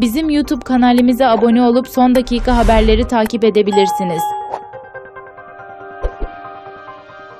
Bizim YouTube kanalimize abone olup son dakika haberleri takip edebilirsiniz.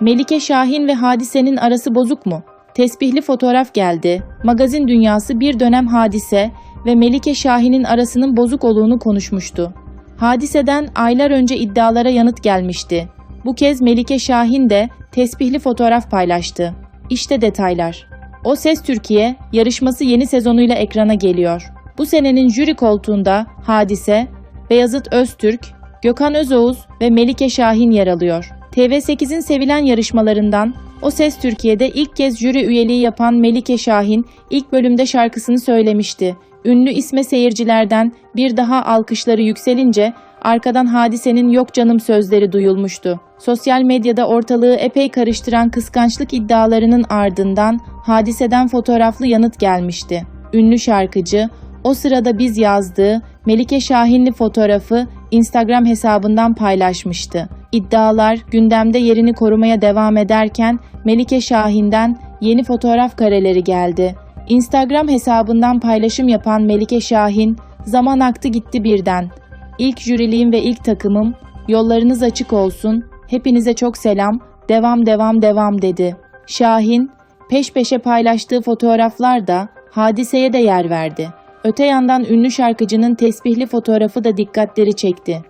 Melike Şahin ve Hadise'nin arası bozuk mu? Tesbihli fotoğraf geldi. Magazin dünyası bir dönem Hadise ve Melike Şahin'in arasının bozuk olduğunu konuşmuştu. Hadiseden aylar önce iddialara yanıt gelmişti. Bu kez Melike Şahin de tesbihli fotoğraf paylaştı. İşte detaylar. O Ses Türkiye yarışması yeni sezonuyla ekrana geliyor. Bu senenin jüri koltuğunda Hadise, Beyazıt Öztürk, Gökhan Özoğuz ve Melike Şahin yer alıyor. TV8'in sevilen yarışmalarından O Ses Türkiye'de ilk kez jüri üyeliği yapan Melike Şahin ilk bölümde şarkısını söylemişti. Ünlü isme seyircilerden bir daha alkışları yükselince arkadan hadisenin yok canım sözleri duyulmuştu. Sosyal medyada ortalığı epey karıştıran kıskançlık iddialarının ardından hadiseden fotoğraflı yanıt gelmişti. Ünlü şarkıcı o sırada biz yazdığı Melike Şahinli fotoğrafı Instagram hesabından paylaşmıştı. İddialar gündemde yerini korumaya devam ederken Melike Şahin'den yeni fotoğraf kareleri geldi. Instagram hesabından paylaşım yapan Melike Şahin, zaman aktı gitti birden. İlk jüriliğim ve ilk takımım, yollarınız açık olsun, hepinize çok selam, devam devam devam dedi. Şahin, peş peşe paylaştığı fotoğraflar da hadiseye de yer verdi. Öte yandan ünlü şarkıcının tesbihli fotoğrafı da dikkatleri çekti.